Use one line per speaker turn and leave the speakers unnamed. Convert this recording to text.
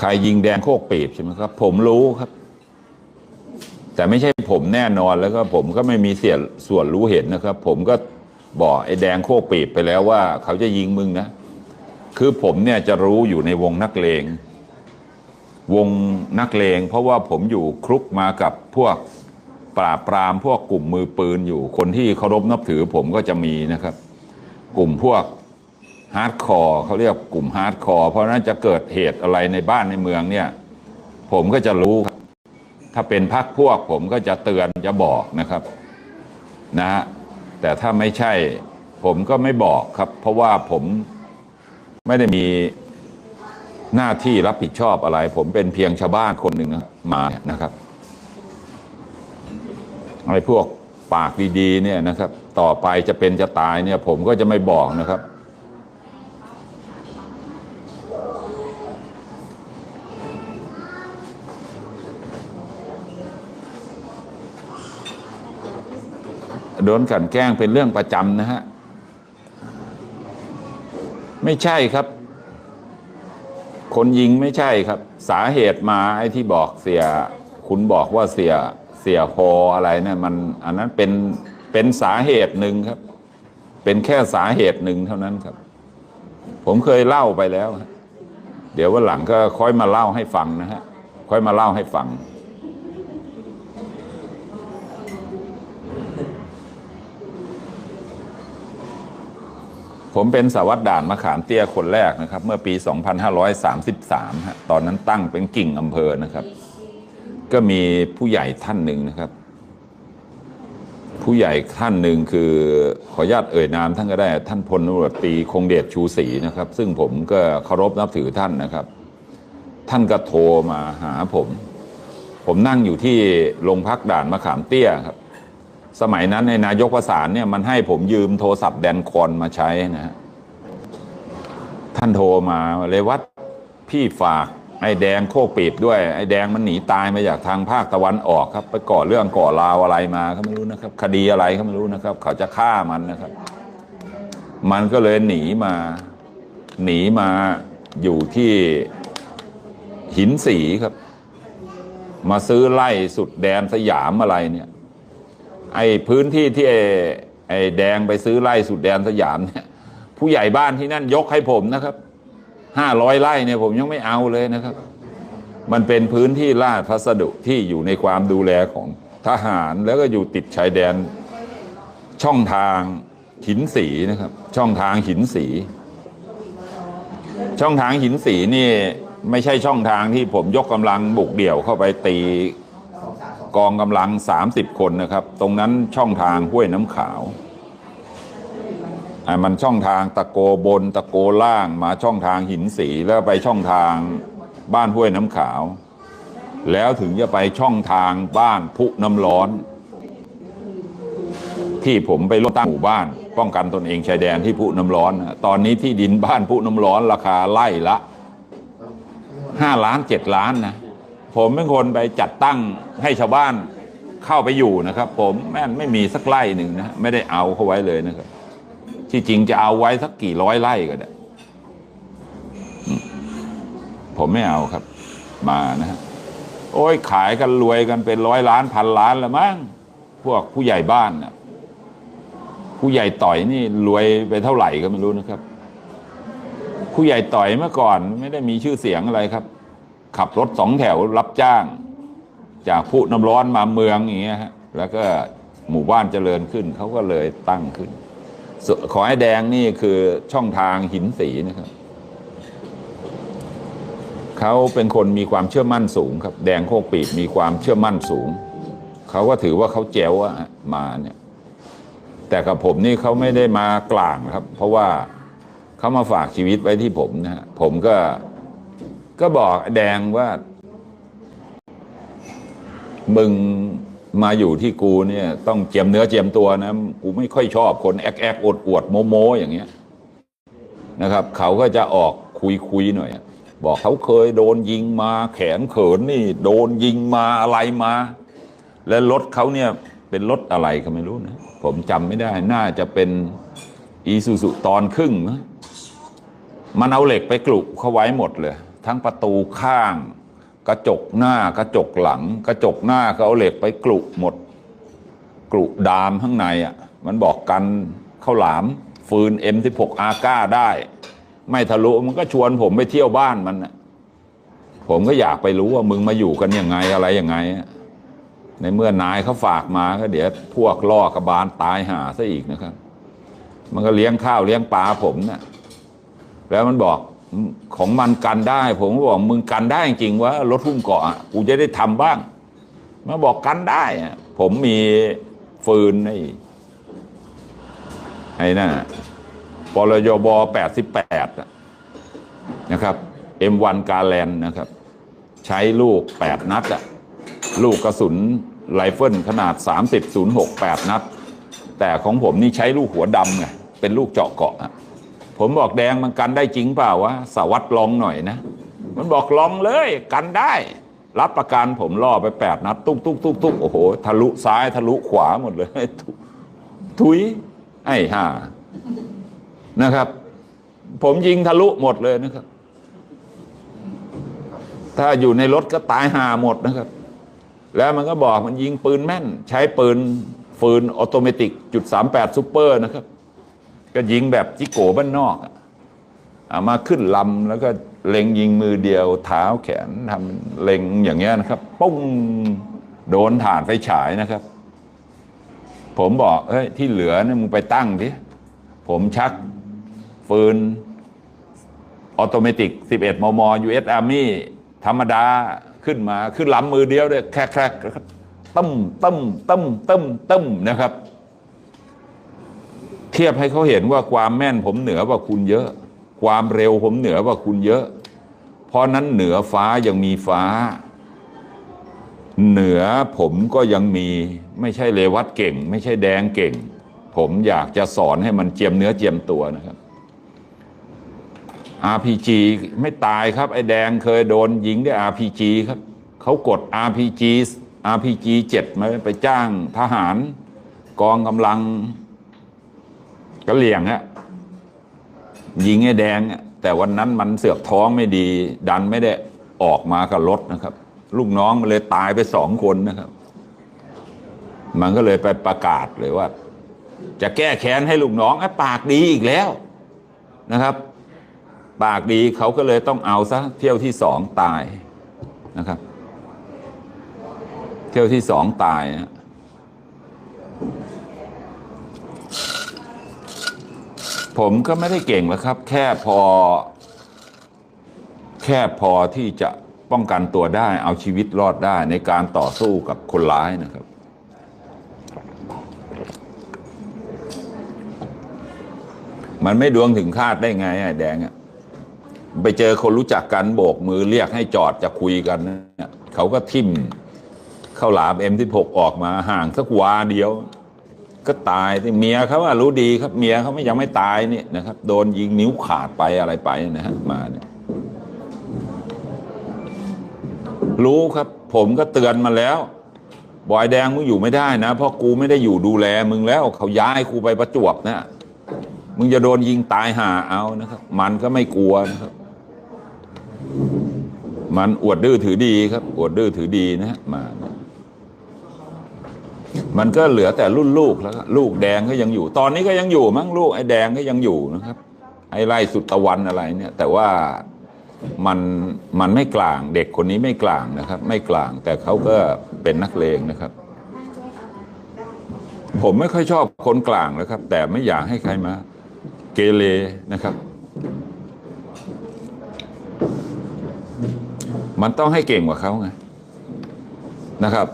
ใครยิงแดงโคกปีบใช่ไหมครับ ผมรู้ครับ แต่ไม่ใช่ผมแน่นอนแล้วก็ผมก็ไม่มีเสียส่วนรู้เห็นนะครับ ผมก็บอกไอ้แดงโคกปีบไปแล้วว่า เขาจะยิงมึงนะ คือผมเนี่ยจะรู้อยู่ในวงนักเลง วงนักเลง เพราะว่าผมอยู่คลุกมากับพวกปราบปรามพวกกลุ่มมือปืนอยู่ คนที่เคารพนับถือผมก็จะมีนะครับ กลุ่มพวก ฮาร์ดคอร์เขาเรียกกลุ่มฮาร์ดคอร์เพราะนั้นจะเกิดเหตุอะไรในบ้านในเมืองเนี่ย ผมก็จะรู้ครับ ถ้าเป็นพักพวกผมก็จะเตือนจะบอกนะครับนะฮะแต่ถ้าไม่ใช่ผมก็ไม่บอกครับ เพราะว่าผมไม่ได้มีหน้าที่รับผิดชอบอะไร ผมเป็นเพียงชาวบ้านคนหนึ่งนะมาเนี่ยนะครับอะไรพวกปากดีๆเนี่ยนะครับ ต่อไปจะเป็นจะตายเนี่ย ผมก็จะไม่บอกนะครับ โดนกันแกล้งเป็นเรื่องประจำนะฮะ ไม่ใช่ครับ คนยิงไม่ใช่ครับ สาเหตุมาไอ้ที่บอกเสีย คุณบอกว่าเสียเสียโฮอะไรเนี่ยมันอันนั้นเป็นเป็นสาเหตุหนึ่งครับ เป็นแค่สาเหตุหนึ่งเท่านั้นครับ ผมเคยเล่าไปแล้ว เดี๋ยววันหลังก็ค่อยมาเล่าให้ฟังนะฮะ ค่อยมาเล่าให้ฟัง ผมเป็นสาวัตรด่านมะขามเตี้ยคนแรกนะครับ เมื่อปี 2533ฮะตอนนั้นตั้งเป็นกิ่งอำเภอนะครับ ก็มีผู้ใหญ่ท่านหนึ่งนะครับ ผู้ใหญ่ท่านหนึ่งคือขออนุญาตเอ่ยนามท่านก็ได้ ท่านพลตำรวจตีคงเดชชูศรีนะครับ ซึ่งผมก็เคารพนับถือท่านนะครับ ท่านก็โทรมาหาผม ผมนั่งอยู่ที่โรงพักด่านมะขามเตี้ยครับ สมัยนั้นในนายกประสานเนี่ยมันให้ผมยืมโทรศัพท์แดนคอนมาใช้นะฮะท่านโทรมาเลยวัดพี่ฝากไอ้แดงโคกปีบด้วย ไอ้แดงมันหนีตายมาจากทางภาคตะวันออกครับ ไปก่อเรื่องก่อราวอะไรมาเขาไม่รู้นะครับ คดีอะไรเขาไม่รู้นะครับ เขาจะฆ่ามันนะครับ มันก็เลยหนีมา หนีมาอยู่ที่หินสีครับ มาซื้อไล่สุดแดนสยามอะไรเนี่ย ไอ้พื้นที่ที่ไอ้ไอ้แดงไปซื้อไร่สุดแดนสยามเนี่ย ผู้ใหญ่บ้านที่นั่นยกให้ผมนะครับห้าร้อยไร่เนี่ยผมยังไม่เอาเลยนะครับ มันเป็นพื้นที่ราชพัสดุที่อยู่ในความดูแลของทหารแล้วก็อยู่ติดชายแดนช่องทางหินสีนะครับ ช่องทางหินสี ช่องทางหินสีนี่ไม่ใช่ช่องทางที่ผมยกกำลังบุกเดี่ยวเข้าไปตี กองกำลัง 30 คนนะครับ ตรงนั้นช่องทางห้วยน้ำขาวมันช่องทางตะโกบนตะโกล่างมาช่องทางหินสีแล้วไปช่องทางบ้านห้วยน้ำขาว แล้วถึงจะไปช่องทางบ้านพุน้ำร้อน ที่ผมไปร่วมตั้งหมู่บ้าน ป้องกันตนเองชายแดนที่พุน้ำร้อน ตอนนี้ที่ดินบ้านพุน้ำร้อนราคาไล่ละห้าล้านเจ็ดล้านนะ ผมเป็นคนไปจัดตั้งให้ชาวบ้านเข้าไปอยู่นะครับ ผมแม่นไม่มีสักไร่หนึ่งนะไม่ได้เอาเขาไว้เลยนะครับ ที่จริงจะเอาไว้สักกี่ร้อยไร่ก็ได้ผมไม่เอาครับ มานะฮะโอ้ยขายกันรวยกันเป็นร้อยล้านพันล้านแล้วมั้งพวกผู้ใหญ่บ้านนะผู้ใหญ่ต่อยนี่รวยไปเท่าไหร่ก็ไม่รู้นะครับ ผู้ใหญ่ต่อยเมื่อก่อนไม่ได้มีชื่อเสียงอะไรครับ ขับรถสองแถวรับจ้าง จากผู้น้ำร้อนมาเมืองอย่างเงี้ยฮะแล้วก็หมู่บ้านเจริญขึ้นเขาก็เลยตั้งขึ้นขอให้แดงนี่คือช่องทางหินสีนะครับ เขาเป็นคนมีความเชื่อมั่นสูงครับ แดงโคกปีบมีความเชื่อมั่นสูง เขาก็ถือว่าเขาแจ๋วอะมาเนี่ย แต่กับผมนี่เขาไม่ได้มากลางครับ เพราะว่าเขามาฝากชีวิตไว้ที่ผมนะฮะผมก็ ก็บอกแดงว่า มึงมาอยู่ที่กูเนี่ย ต้องเจียมเนื้อเจียมตัวนะ กูไม่ค่อยชอบคนแอกแอกอดอวดโมโมอย่างเงี้ยนะครับ เขาก็จะออกคุยคุยหน่อยบอกเขาเคยโดนยิงมา แขนเขินนี่ โดนยิงมาอะไรมา และรถเขาเนี่ยเป็นรถอะไรก็ไม่รู้นะ ผมจำไม่ได้ น่าจะเป็นอีซูซุตอนครึ่งนะมันเอาเหล็กไปกลุกเขาไว้หมดเลย ทั้งประตูข้าง กระจกหน้ากระจกหลัง กระจกหน้าเขาเอาเหล็กไปกลุหมด กลุดามข้างในอะมันบอกกันข้าวหลาม ฟืน M16 อาก้าได้ ไม่ทะลุมันก็ชวนผมไปเที่ยวบ้านมันน่ะผมก็อยากไปรู้ว่ามึงมาอยู่กันยังไงอะไรยังไง ในเมื่อนายเขาฝากมาก็เดี๋ยวพวกล่อกระบาลตายหาซะอีกนะครับ มันก็เลี้ยงข้าวเลี้ยงปลาผมเนะ่ะแล้วมันบอก ของมันกันได้ ผมก็บอกมึงกันได้จริงๆวะรถหุ้มเกาะอะกูจะได้ทำบ้างมันบอกกันได้ผมมีฟืนไอ้ไอ้นั่นน่ะปลยบ88อะนะครับ M1 กาแลนนะครับ ใช้ลูก8นัดอะลูกกระสุนไรเฟิลขนาด 30 06 8 นัด แต่ของผมนี่ใช้ลูกหัวดำไงเป็นลูกเจาะเกาะอะ ผมบอกแดงมันกันได้จริงเปล่าวะสวัสดลองหน่อยนะ มันบอกลองเลยกันได้ รับประกันผมล่อไปแปดนัดตุ๊กตุ๊กตุ๊กตุ๊กโอ้โหทะลุซ้ายทะลุขวาหมดเลยทุทุยไอ้ห่านะครับ ผมยิงทะลุหมดเลยนะครับ ถ้าอยู่ในรถก็ตายห่าหมดนะครับ แล้วมันก็บอกมันยิงปืนแม่น ใช้ปืนฟืนออโตเมติกจุดสามแปดซูเปอร์นะครับ ก็ยิงแบบจิโก้บ้านนอกอะเอามาขึ้นลำแล้วก็เล็งยิงมือเดียวเท้าแขนทำเล็งอย่างเงี้ยนะครับปุ้งโดนฐานไฟฉายนะครับ ผมบอกเฮ้ยที่เหลือเนี่ยมึงไปตั้งดิผมชักฟืนออโตเมติก 11 มม US Army ธรรมดาขึ้นมา ขึ้นลำมือเดียวด้วยแครกแครกตึ้มตึ้มตึ้มตึ้มตึ้มนะครับ เทียบให้เขาเห็นว่าความแม่นผมเหนือกว่าคุณเยอะ ความเร็วผมเหนือกว่าคุณเยอะ เพราะนั้นเหนือฟ้ายังมีฟ้า เหนือผมก็ยังมีไม่ใช่เลวัดเก่ง ไม่ใช่แดงเก่ง ผมอยากจะสอนให้มันเจียมเนื้อเจียมตัวนะครับ RPG ไม่ตายครับ ไอ้แดงเคยโดนยิงด้วย RPG ครับเขากด RPG RPG 7มาไปจ้างทหาร กองกำลัง กะเหลี่ยงฮะยิงไอ้แดงอะแต่วันนั้นมันเสือกท้องไม่ดี ดันไม่ได้ออกมากับรถนะครับ ลูกน้องมันเลยตายไปสองคนนะครับ มันก็เลยไปประกาศเลยว่า จะแก้แค้นให้ลูกน้องไอ้ปากดีอีกแล้วนะครับ ปากดีเขาก็เลยต้องเอาซะเที่ยวที่สองตายนะครับ เที่ยวที่สองตายนะ ผมก็ไม่ได้เก่งแล้วครับ แค่พอ แค่พอที่จะป้องกันตัวได้ เอาชีวิตรอดได้ในการต่อสู้กับคนร้ายนะครับ มันไม่ดวงถึงคาดได้ไงไอ้แดงอะไปเจอคนรู้จักกันโบกมือเรียกให้จอดจะคุยกันเนี่ยเขาก็ทิ่มเข้าหลามเอ็มที่หกออกมาห่างสักวาเดียว ก็ตายที่เมียเขาว่ารู้ดีครับ เมียเขาไม่ยังไม่ตายนี่นะครับ โดนยิงนิ้วขาดไปอะไรไปนะฮะมาเนี่ยรู้ครับ ผมก็เตือนมาแล้ว บอยแดงมึงอยู่ไม่ได้นะเพราะกูไม่ได้อยู่ดูแลมึงแล้วเขาย้ายกูไปประจวบนะมึงจะโดนยิงตายห่าเอานะครับ มันก็ไม่กลัวนะครับ มันอวดดื้อถือดีครับ อวดดื้อถือดีนะฮะมา มันก็เหลือแต่รุ่นลูกแล้วลูกแดงก็ยังอยู่ ตอนนี้ก็ยังอยู่มั้งลูกไอ้แดงก็ยังอยู่นะครับ ไอ้ไล่สุดตะวันอะไรเนี่ย แต่ว่ามันมันไม่กลางเด็กคนนี้ไม่กลางนะครับ ไม่กลางแต่เขาก็เป็นนักเลงนะครับ ผมไม่ค่อยชอบคนกลางนะครับ แต่ไม่อยากให้ใครมา เกเรนะครับ มันต้องให้เก่งกว่าเขาไงนะครับ